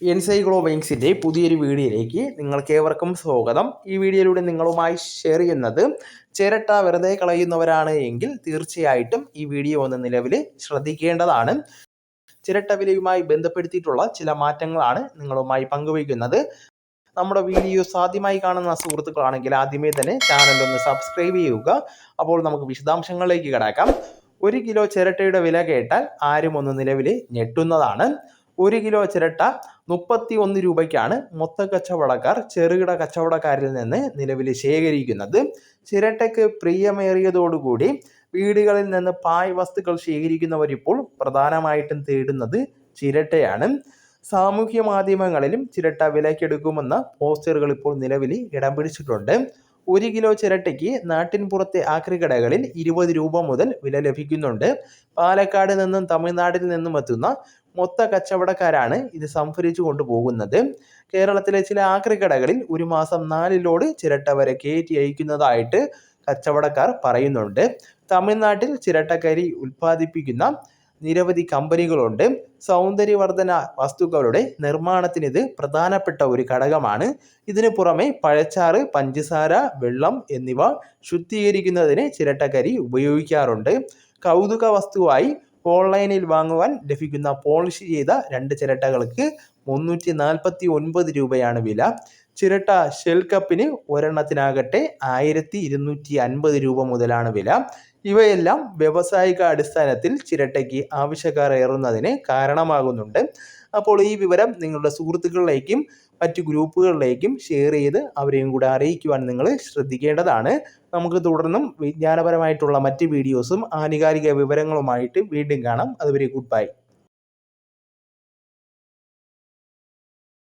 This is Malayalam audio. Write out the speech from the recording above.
എൻസൈക്ലോബൈങ്സിന്റെ പുതിയൊരു വീഡിയോയിലേക്ക് നിങ്ങൾക്ക് ഏവർക്കും സ്വാഗതം. ഈ വീഡിയോയിലൂടെ നിങ്ങളുമായി ഷെയർ ചെയ്യുന്നത് ചിരട്ട വെറുതെ കളയുന്നവരാണ് എങ്കിൽ തീർച്ചയായിട്ടും ഈ വീഡിയോ ഒന്ന് നിലവിൽ ശ്രദ്ധിക്കേണ്ടതാണ്. ചിരട്ട വിലയുമായി ബന്ധപ്പെടുത്തിയിട്ടുള്ള ചില മാറ്റങ്ങളാണ് നിങ്ങളുമായി പങ്കുവയ്ക്കുന്നത്. നമ്മുടെ വീഡിയോസ് ആദ്യമായി കാണുന്ന സുഹൃത്തുക്കളാണെങ്കിൽ ആദ്യമേ തന്നെ ചാനൽ ഒന്ന് സബ്സ്ക്രൈബ് ചെയ്യുക. അപ്പോൾ നമുക്ക് വിശദാംശങ്ങളിലേക്ക് കിടക്കാം. ഒരു കിലോ ചിരട്ടയുടെ വില കേട്ടാൽ ആരും ഒന്ന് നിലവിൽ ഞെട്ടുന്നതാണ്. ഒരു കിലോ ചിരട്ട മുപ്പത്തി ഒന്ന് രൂപയ്ക്കാണ് മൊത്ത കച്ചവടക്കാർ ചെറുകിട കച്ചവടക്കാരിൽ നിന്ന് നിലവിൽ ശേഖരിക്കുന്നത്. ചിരട്ടയ്ക്ക് പ്രിയമേറിയതോടുകൂടി വീടുകളിൽ നിന്ന് പായ് വസ്തുക്കൾ ശേഖരിക്കുന്നവരിപ്പോൾ പ്രധാനമായിട്ടും തേടുന്നത് ചിരട്ടയാണ്. സാമൂഹ്യ മാധ്യമങ്ങളിലും ചിരട്ട വിലക്കെടുക്കുമെന്ന പോസ്റ്ററുകൾ ഇപ്പോൾ നിലവിൽ ഇടം പിടിച്ചിട്ടുണ്ട്. ഒരു കിലോ ചിരട്ടയ്ക്ക് നാട്ടിൻപുറത്തെ ആക്രികടകളിൽ ഇരുപത് രൂപ മുതൽ വില ലഭിക്കുന്നുണ്ട്. പാലക്കാട് നിന്നും തമിഴ്നാട്ടിൽ നിന്നും എത്തുന്ന മൊത്ത കച്ചവടക്കാരാണ് ഇത് സംഭരിച്ചു കൊണ്ടുപോകുന്നത്. കേരളത്തിലെ ചില ആക്രികടകളിൽ ഒരു മാസം നാലിലോട് ചിരട്ട വരെ കയറ്റി അയക്കുന്നതായിട്ട് കച്ചവടക്കാർ പറയുന്നുണ്ട്. തമിഴ്നാട്ടിൽ ചിരട്ടക്കരി ഉൽപ്പാദിപ്പിക്കുന്ന നിരവധി കമ്പനികളുണ്ട്. സൗന്ദര്യവർദ്ധന വസ്തുക്കളുടെ നിർമ്മാണത്തിന് ഇത് പ്രധാനപ്പെട്ട ഒരു ഘടകമാണ്. ഇതിനു പുറമെ പഴച്ചാറ് പഞ്ചസാര വെള്ളം എന്നിവ ശുദ്ധീകരിക്കുന്നതിന് ചിരട്ടക്കരി ഉപയോഗിക്കാറുണ്ട്. കൗതുക വസ്തുവായി ഓൺലൈനിൽ വാങ്ങുവാൻ ലഭിക്കുന്ന പോളിഷ് ചെയ്ത രണ്ട് ചിരട്ടകൾക്ക് മുന്നൂറ്റി നാൽപ്പത്തി ഒൻപത് രൂപയാണ് വില. ചിരട്ട ഷെൽ കപ്പിന് ഒരെണ്ണത്തിനാകട്ടെ ആയിരത്തി ഇരുന്നൂറ്റി അൻപത് രൂപ മുതലാണ് വില. ഇവയെല്ലാം വ്യവസായിക അടിസ്ഥാനത്തിൽ ചിരട്ടയ്ക്ക് ആവശ്യക്കാർ ഏറുന്നതിന് കാരണമാകുന്നുണ്ട്. അപ്പോൾ ഈ വിവരം നിങ്ങളുടെ സുഹൃത്തുക്കളിലേക്കും മറ്റു ഗ്രൂപ്പുകളിലേക്കും ഷെയർ ചെയ്ത് അവരെയും കൂടെ അറിയിക്കുവാൻ നിങ്ങൾ ശ്രദ്ധിക്കേണ്ടതാണ്. നമുക്ക് തുടർന്നും വിജ്ഞാനപരമായിട്ടുള്ള മറ്റ് വീഡിയോസും ആധികാരിക വിവരങ്ങളുമായിട്ട് വീണ്ടും കാണാം. അതുവരെ ഗുഡ് ബൈ